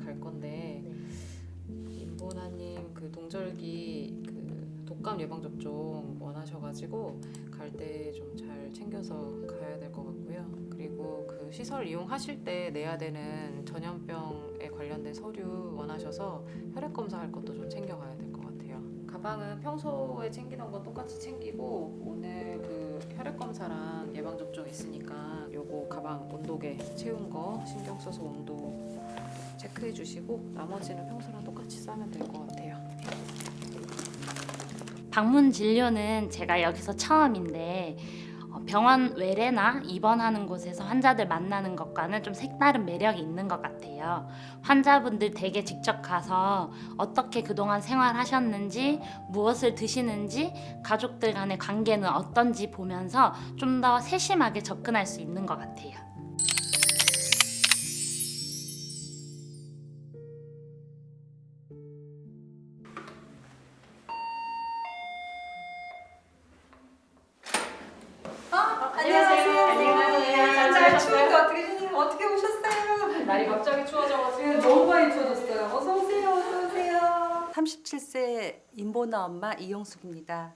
갈 건데 네. 임보나님 그 동절기 그 독감 예방 접종 원하셔가지고 갈 때 좀 잘 챙겨서 가야 될 것 같고요. 그리고 그 시설 이용하실 때 내야 되는 전염병에 관련된 서류 원하셔서 혈액 검사할 것도 좀 챙겨가야 될 것 같아요. 가방은 평소에 챙기던 거 똑같이 챙기고 오늘 그 혈액 검사랑 예방 접종 있으니까 요거 가방 온도계 채운 거 신경 써서 온도 체크해 주시고 나머지는 평소랑 똑같이 싸면 될 것 같아요. 방문 진료는 제가 여기서 처음인데 어, 병원 외래나 입원하는 곳에서 환자들 만나는 것과는 좀 색다른 매력이 있는 것 같아요. 환자분들 댁에 직접 가서 어떻게 그동안 생활하셨는지, 무엇을 드시는지, 가족들 간의 관계는 어떤지 보면서 좀 더 세심하게 접근할 수 있는 것 같아요. 날이 갑자기 추워져가지고 너무 많이 추워졌어요. 어서 오세요. 어서 오세요. 37세 임보나 엄마 이영숙입니다.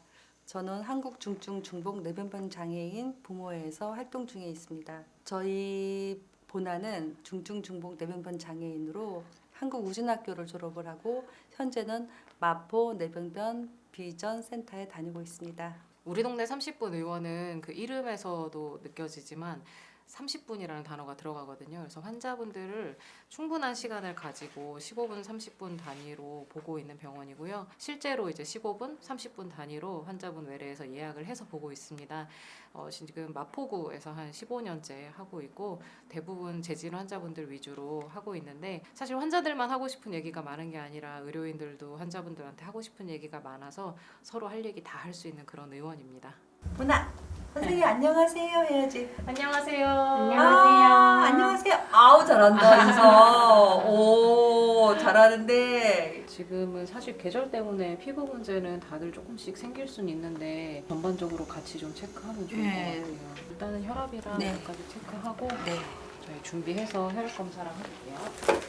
저는 한국 중증 중복 뇌변변 장애인 부모회에서 활동 중에 있습니다. 저희 보나는 중증 중복 뇌변변 장애인으로 한국 우진학교를 졸업을 하고 현재는 마포 뇌병변 비전 센터에 다니고 있습니다. 우리 동네 30분 의원은 그 이름에서도 느껴지지만 30분이라는 단어가 들어가거든요. 그래서 환자분들을 충분한 시간을 가지고 15분, 30분 단위로 보고 있는 병원이고요. 실제로 이제 15분, 30분 단위로 환자분 외래에서 예약을 해서 보고 있습니다. 어, 지금 마포구에서 한 15년째 하고 있고 대부분 재진 환자분들 위주로 하고 있는데 사실 환자들만 하고 싶은 얘기가 많은 게 아니라 의료인들도 환자분들한테 하고 싶은 얘기가 많아서 서로 할 얘기 다 할 수 있는 그런 의원입니다. 보나 선생님 안녕하세요 해야지. 안녕하세요. 아, 안녕하세요. 아우 잘한다 인서. 오 잘하는데. 지금은 사실 계절 때문에 피부 문제는 다들 조금씩 생길 수는 있는데 전반적으로 같이 좀 체크하면 좋을 네. 것 같아요. 일단은 혈압이랑 네. 몇 가지 체크하고 네. 저희 준비해서 혈액 검사랑 해볼게요.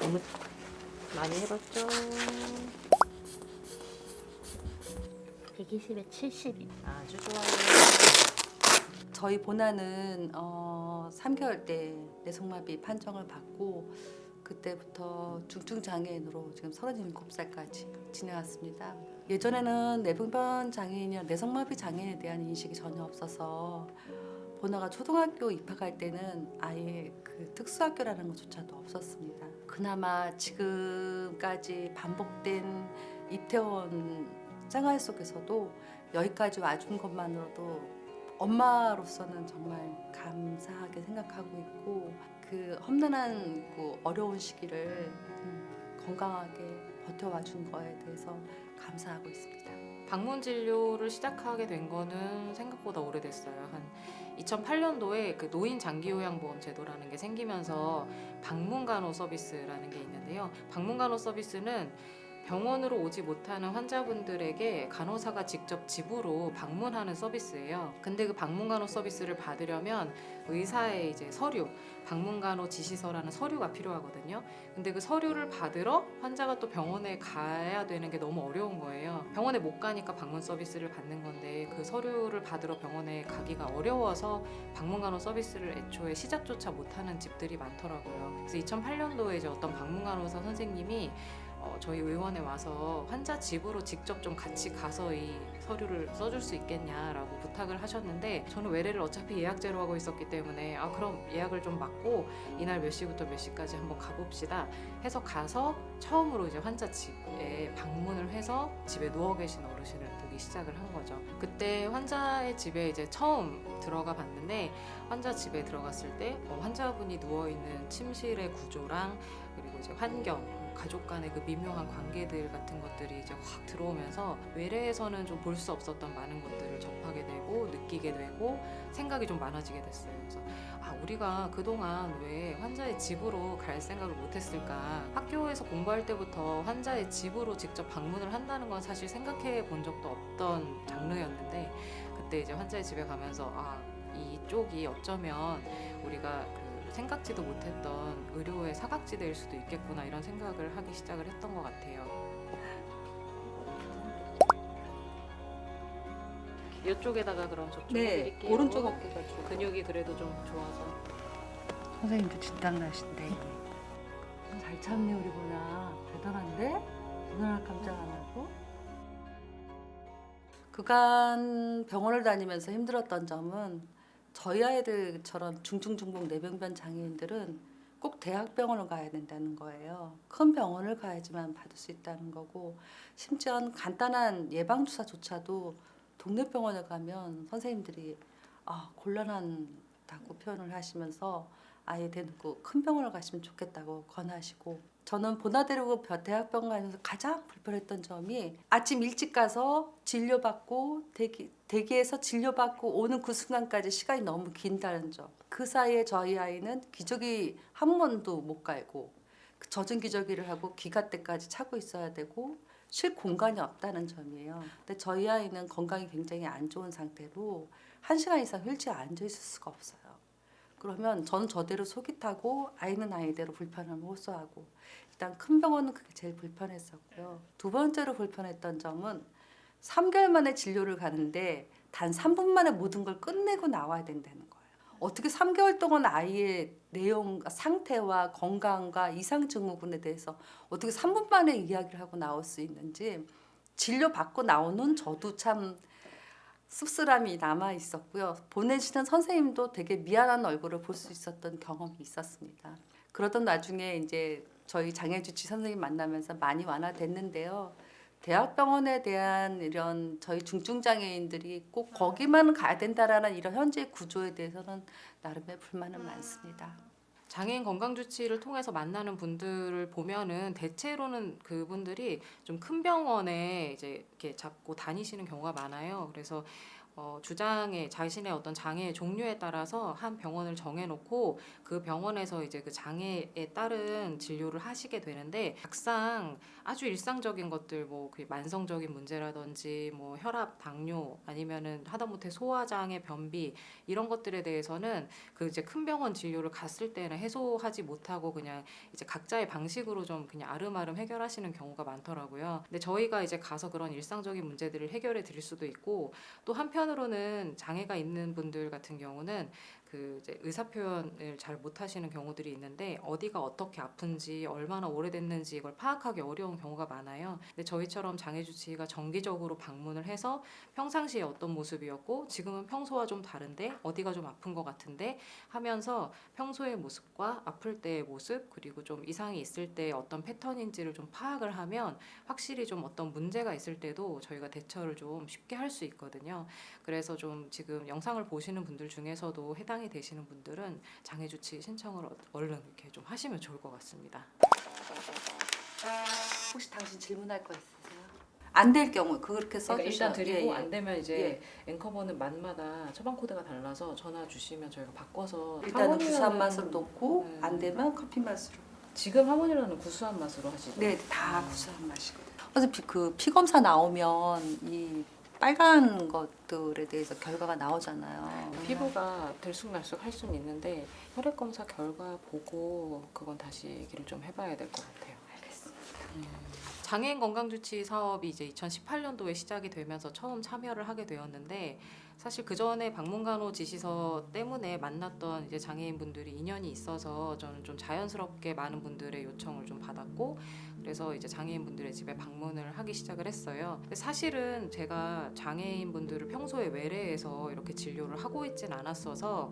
너무 많이 해봤죠? 120에 70이. 아주 좋아요. 저희 보나는 어, 3개월 때 뇌성마비 판정을 받고 그때부터 중증 장애인으로 지금 37살까지 지내왔습니다. 예전에는 뇌분변 장애인이나 뇌성마비 장애인에 대한 인식이 전혀 없어서 보나가 초등학교 입학할 때는 아예 그 특수학교라는 것조차도 없었습니다. 그나마 지금까지 반복된 입퇴원 생활 속에서도 여기까지 와준 것만으로도 엄마로서는 정말 감사하게 생각하고 있고 그 험난한 그 어려운 시기를 음, 건강하게 버텨와 준 거에 대해서 감사하고 있습니다. 방문 진료를 시작하게 된 거는 생각보다 오래됐어요. 한 2008년도에 그 노인 장기 요양 보험 제도라는 게 생기면서 방문 간호 서비스라는 게 있는데요. 방문 간호 서비스는 병원으로 오지 못하는 환자분들에게 간호사가 직접 집으로 방문하는 서비스예요. 근데 그 방문 간호 서비스를 받으려면 의사의 이제 서류, 방문 간호 지시서라는 서류가 필요하거든요. 근데 그 서류를 받으러 환자가 또 병원에 가야 되는 게 너무 어려운 거예요. 병원에 못 가니까 방문 서비스를 받는 건데 그 서류를 받으러 병원에 가기가 어려워서 방문 간호 서비스를 애초에 시작조차 못하는 집들이 많더라고요. 그래서 2008년도에 이제 어떤 방문 간호사 선생님이 어, 저희 의원에 와서 환자 집으로 직접 좀 같이 가서 이 서류를 써줄 수 있겠냐라고 부탁을 하셨는데 저는 외래를 어차피 예약제로 하고 있었기 때문에 아 그럼 예약을 좀 막고 이날 몇 시부터 몇 시까지 한번 가봅시다 해서 가서 처음으로 이제 환자 집에 방문을 해서 집에 누워 계신 어르신을 보기 시작을 한 거죠. 그때 환자의 집에 이제 처음 들어가 봤는데 환자 집에 들어갔을 때 어, 환자분이 누워 있는 침실의 구조랑 그리고 이제 환경 가족 간의 그 미묘한 관계들 같은 것들이 이제 확 들어오면서 외래에서는 좀 볼 수 없었던 많은 것들을 접하게 되고 느끼게 되고 생각이 좀 많아지게 됐어요. 그래서 아 우리가 그동안 왜 환자의 집으로 갈 생각을 못했을까? 학교에서 공부할 때부터 환자의 집으로 직접 방문을 한다는 건 사실 생각해 본 적도 없던 장르였는데 그때 이제 환자의 집에 가면서 아 이쪽이 어쩌면 우리가 그 생각지도 못했던 의료의 사각지대일 수도 있겠구나 이런 생각을 하기 시작을 했던 것 같아요. 이쪽에다가 그럼 저쪽 네, 해드릴게요. 오른쪽 어깨가 좀 근육이 그래도 좀 좋아서. 선생님도 진땀 나신데. 잘 참네 우리 보나. 대단한데? 눈 하나 깜짝 안 하고. 그간 병원을 다니면서 힘들었던 점은 저희 아이들처럼 중증 중복 뇌병변 장애인들은 꼭 대학병원을 가야 된다는 거예요. 큰 병원을 가야지만 받을 수 있다는 거고 심지어 간단한 예방 주사조차도 동네 병원에 가면 선생님들이 아 곤란하다고 표현을 하시면서 아예 대놓고 큰 병원을 가시면 좋겠다고 권하시고 저는 보나데리고 대학병원 가면서 가장 불편했던 점이 아침 일찍 가서 진료받고 대기, 대기해서 진료받고 오는 그 순간까지 시간이 너무 긴다는 점. 그 사이에 저희 아이는 기저귀 한 번도 못 갈고 그 젖은 기저귀를 하고 귀가 때까지 차고 있어야 되고 쉴 공간이 없다는 점이에요. 근데 저희 아이는 건강이 굉장히 안 좋은 상태로 한 시간 이상 휠체어에 앉아 있을 수가 없어요. 그러면 저는 저대로 속이 타고 아이는 아이대로 불편함을 호소하고 일단 큰 병원은 그게 제일 불편했었고요. 두 번째로 불편했던 점은 3개월 만에 진료를 가는데 단 3분 만에 모든 걸 끝내고 나와야 된다는 거예요. 어떻게 3개월 동안 아이의 내용, 상태와 건강과 이상 증후군에 대해서 어떻게 3분 만에 이야기를 하고 나올 수 있는지 진료 받고 나오는 저도 참 씁쓸함이 남아 있었고요. 보내시는 선생님도 되게 미안한 얼굴을 볼 수 있었던 경험이 있었습니다. 그러던 나중에 이제 저희 장애주치 선생님 만나면서 많이 완화됐는데요. 대학병원에 대한 이런 저희 중증장애인들이 꼭 거기만 가야 된다라는 이런 현재 구조에 대해서는 나름의 불만은 많습니다. 장애인 건강 주치를 통해서 만나는 분들을 보면은 대체로는 그분들이 좀 큰 병원에 이제 이렇게 잡고 다니시는 경우가 많아요. 그래서 어, 주장의 자신의 어떤 장애의 종류에 따라서 한 병원을 정해놓고 그 병원에서 이제 그 장애에 따른 진료를 하시게 되는데 막상 아주 일상적인 것들 뭐 그 만성적인 문제라든지 뭐 혈압, 당뇨 아니면은 하다못해 소화장애, 변비 이런 것들에 대해서는 그 이제 큰 병원 진료를 갔을 때는 해소하지 못하고 그냥 이제 각자의 방식으로 좀 그냥 아름아름 해결하시는 경우가 많더라고요. 근데 저희가 이제 가서 그런 일상적인 문제들을 해결해 드릴 수도 있고 또 한편 으로는 장애가 있는 분들 같은 경우는 그 이제 의사 표현을 잘 못하시는 경우들이 있는데 어디가 어떻게 아픈지 얼마나 오래됐는지 이걸 파악하기 어려운 경우가 많아요. 근데 저희처럼 장애 주 치의가 정기적으로 방문을 해서 평상시에 어떤 모습이었고 지금은 평소와 좀 다른데 어디가 좀 아픈 것 같은데 하면서 평소의 모습과 아플 때의 모습 그리고 좀 이상이 있을 때 어떤 패턴인지를 좀 파악을 하면 확실히 좀 어떤 문제가 있을 때도 저희가 대처를 좀 쉽게 할 수 있거든요. 그래서 좀 지금 영상을 보시는 분들 중에서도 해당 이 되시는 분들은 장애 주치 신청을 어- 얼른 이렇게 좀 하시면 좋을 것 같습니다. 혹시 당신 질문할 거 있으세요? 안 될 경우 그렇게 써주셔. 그러니까 일단 드리고 예, 예. 안 되면 이제 앵커번은 만마다 처방 코드가 달라서 전화 주시면 저희가 바꿔서 일단은 하모니라는- 구수한 맛으로 놓고 음. 안 되면 커피 맛으로. 지금 하모니라는 구수한 맛으로 하시죠? 네, 다 구수한 맛이거든요. 그래서 피, 그 피 검사 나오면 이 빨간 것들에 대해서 결과가 나오잖아요. 피부가 들쑥날쑥 할 수는 있는데 혈액 검사 결과 보고 그건 다시 얘기를 좀 해봐야 될 것 같아요. 장애인 건강주치 사업이 이제 2018년도에 시작이 되면서 처음 참여를 하게 되었는데 사실 그 전에 방문간호 지시서 때문에 만났던 이제 장애인 분들이 인연이 있어서 저는 좀 자연스럽게 많은 분들의 요청을 좀 받았고 그래서 이제 장애인 분들의 집에 방문을 하기 시작을 했어요. 근데 사실은 제가 장애인 분들을 평소에 외래에서 이렇게 진료를 하고 있진 않았어서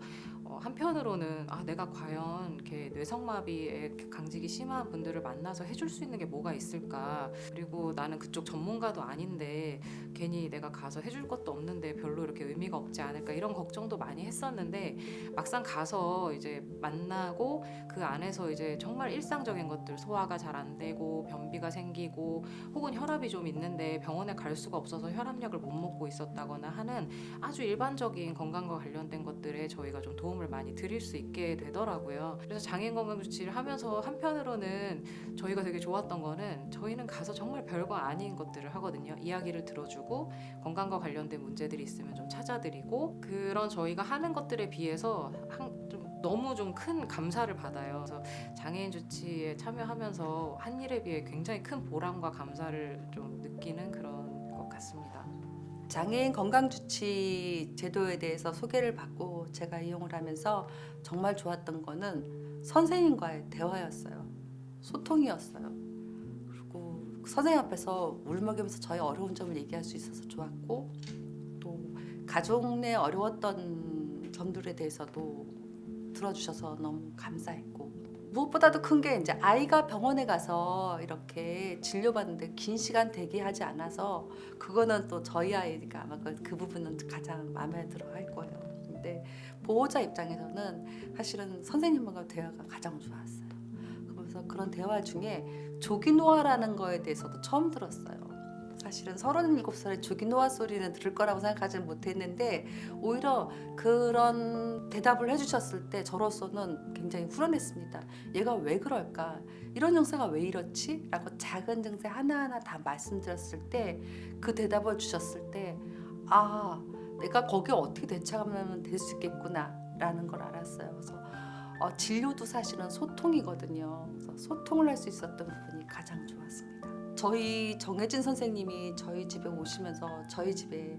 어, 한편으로는 아 내가 과연 이렇게 뇌성마비에 강직이 심한 분들을 만나서 해줄 수 있는 게 뭐가 있을까 그리고 나는 그쪽 전문가도 아닌데 괜히 내가 가서 해줄 것도 없는데 별로 이렇게 의미 가 없지 않을까 이런 걱정도 많이 했었는데 막상 가서 이제 만나고 그 안에서 이제 정말 일상적인 것들 소화가 잘 안 되고 변비가 생기고 혹은 혈압이 좀 있는데 병원에 갈 수가 없어서 혈압약을 못 먹고 있었다거나 하는 아주 일반적인 건강과 관련된 것들에 저희가 좀 도움을 많이 드릴 수 있게 되더라고요. 그래서 장애인 건강 주치를 하면서 한편으로는 저희가 되게 좋았던 거는 저희는 가서 정말 별거 아닌 것들을 하거든요. 이야기를 들어주고 건강과 관련된 문제들이 있으면 좀 찾아 드리고 그런 저희가 하는 것들에 비해서 한, 좀 너무 좀 큰 감사를 받아요. 그래서 장애인 주치에 참여하면서 한 일에 비해 굉장히 큰 보람과 감사를 좀 느끼는 그런 것 같습니다. 장애인 건강주치 제도에 대해서 소개를 받고 제가 이용을 하면서 정말 좋았던 거는 선생님과의 대화였어요. 소통이었어요. 그리고 선생님 앞에서 울먹이면서 저희 어려운 점을 얘기할 수 있어서 좋았고 또 가족 내 어려웠던 점들에 대해서도 들어주셔서 너무 감사했고 무엇보다도 큰 게 이제 아이가 병원에 가서 이렇게 진료받는데 긴 시간 대기하지 않아서 그거는 또 저희 아이가 아마 그, 그 부분은 가장 마음에 들어 할 거예요. 근데 보호자 입장에서는 사실은 선생님과 대화가 가장 좋았어요. 그래서 그런 대화 중에 조기 노화라는 거에 대해서도 처음 들었어요. 사실은 37살에 조기노화 소리는 들을 거라고 생각하지는 못했는데 오히려 그런 대답을 해주셨을 때 저로서는 굉장히 후련했습니다. 얘가 왜 그럴까? 이런 증세가 왜 이렇지? 라고 작은 증세 하나하나 다 말씀드렸을 때 그 대답을 주셨을 때 아, 내가 거기에 어떻게 대처하면 될 수 있겠구나 라는 걸 알았어요. 그래서 어, 진료도 사실은 소통이거든요. 그래서 소통을 할 수 있었던 부분이 가장. 저희 정혜진 선생님이 저희 집에 오시면서 저희 집에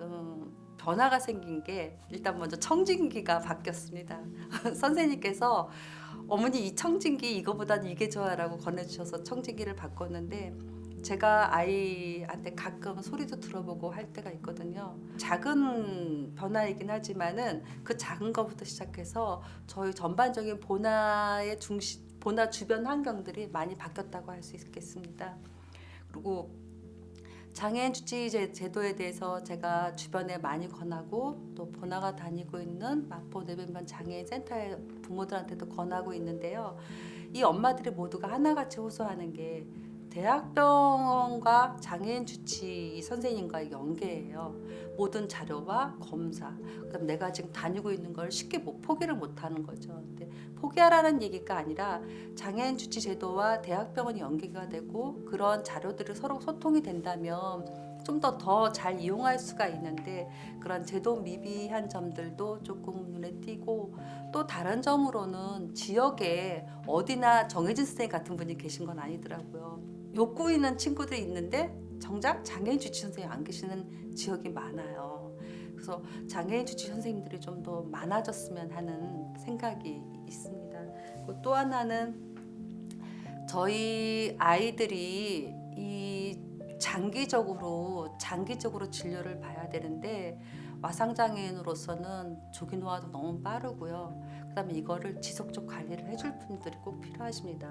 음, 변화가 생긴 게 일단 먼저 청진기가 바뀌었습니다. 선생님께서 어머니 이 청진기 이거보다는 이게 좋아라고 권해주셔서 청진기를 바꿨는데 제가 아이한테 가끔 소리도 들어보고 할 때가 있거든요. 작은 변화이긴 하지만은 그 작은 것부터 시작해서 저희 전반적인 보나의 중심, 보나 주변 환경들이 많이 바뀌었다고 할 수 있겠습니다. 그리고 장애인 주치 제- 제도에 대해서 제가 주변에 많이 권하고 또 보나가 다니고 있는 마포 내변변 장애인 센터의 부모들한테도 권하고 있는데요. 이 엄마들이 모두가 하나같이 호소하는 게 대학병원과 장애인 주치 선생님과의 연계예요. 모든 자료와 검사, 그다음 내가 지금 다니고 있는 걸 쉽게 못 포기를 못 하는 거죠. 포기하라는 얘기가 아니라 장애인 주치 제도와 대학병원이 연계가 되고 그런 자료들이 서로 소통이 된다면 좀 더 더 잘 이용할 수가 있는데 그런 제도 미비한 점들도 조금 눈에 띄고 또 다른 점으로는 지역에 어디나 정해진 선생님 같은 분이 계신 건 아니더라고요. 욕구 있는 친구들이 있는데 정작 장애인 주치 선생님 안 계시는 지역이 많아요. 그래서 장애인 주치 선생님들이 좀 더 많아졌으면 하는 생각이 있습니다. 또 하나는 저희 아이들이 이 장기적으로 장기적으로 진료를 봐야 되는데 와상 장애인으로서는 조기 노화도 너무 빠르고요. 그다음에 이거를 지속적 관리를 해줄 분들이 꼭 필요하십니다.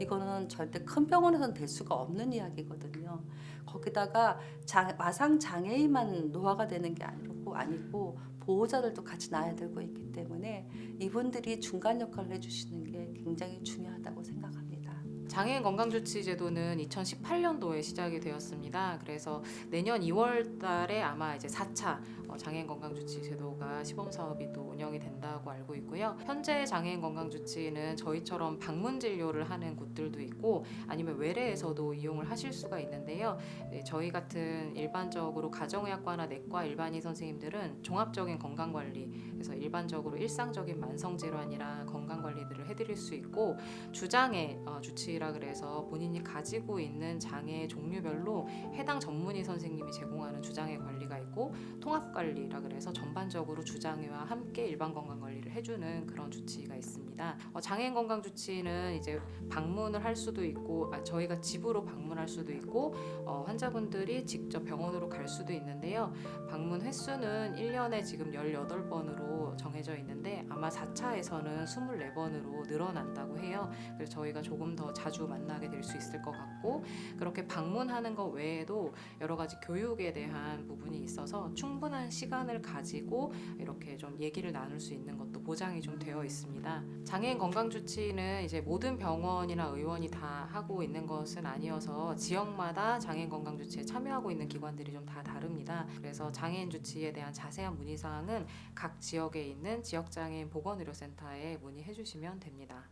이거는 절대 큰 병원에서는 될 수가 없는 이야기거든요. 거기다가 장, 와상 장애인만 노화가 되는 게 아니 고 아니고 보호자들도 같이 나야 되고 있기 때문에 이분들이 중간 역할을 해주시는 게 굉장히 중요하다고 생각합니다. 장애인 건강주치 제도는 2018년도에 시작이 되었습니다. 그래서 내년 2월 달에 아마 이제 4차 어, 장애인 건강주치 제도가 시범 사업이 또 운영이 된다고 알고 있고요. 현재 장애인 건강주치는 저희처럼 방문 진료를 하는 곳들도 있고 아니면 외래에서도 이용을 하실 수가 있는데요. 네, 저희 같은 일반적으로 가정의학과나 내과 일반의 선생님들은 종합적인 건강 관리 그래서 일반적으로 일상적인 만성 질환이랑 건강 관리들을 해드릴 수 있고 주장애 어, 주치라 그래서 본인이 가지고 있는 장애 종류별로 해당 전문의 선생님이 제공하는 주장애 관리가 있고 통합 관리 라 그래서 전반적으로 주장애와 함께 일반 건강 관리를 해주는 그런 주치가 있습니다. 어, 장애인 건강 주치는 이제 방문을 할 수도 있고 아, 저희가 집으로 방문할 수도 있고 어, 환자분들이 직접 병원으로 갈 수도 있는데요. 방문 횟수는 1년에 지금 18번으로 정해져 있는데 아마 4차에서는 24번으로 늘어난다고 해요. 그래서 저희가 조금 더 자주 만나게 될 수 있을 것 같고 그렇게 방문하는 것 외에도 여러 가지 교육에 대한 부분이 있어서 충분한 시간을 가지고 이렇게 좀 얘기를 나눌 수 있는 것도 보장이 좀 되어 있습니다. 장애인 건강 주치는 이제 모든 병원이나 의원이 다 하고 있는 것은 아니어서 지역마다 장애인 건강 주치에 참여하고 있는 기관들이 좀 다 다릅니다. 그래서 장애인 주치에 대한 자세한 문의 사항은 각 지역에 있는 지역 장애인 보건 의료 센터에 문의해 주시면 됩니다.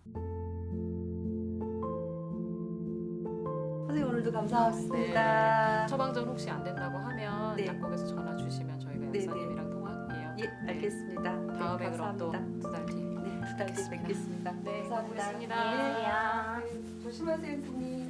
선생님 오늘도 감사합니다. 처방전 혹시 안 된다고 하면 네. 약국에서 전화 주시 다. 네, 그럼 또 감사합니다. 두 달 뒤에. 네, 다시 뵙겠습니다. 네, 감사합니다. 고맙습니다. 네, 조심하세요, 선생님.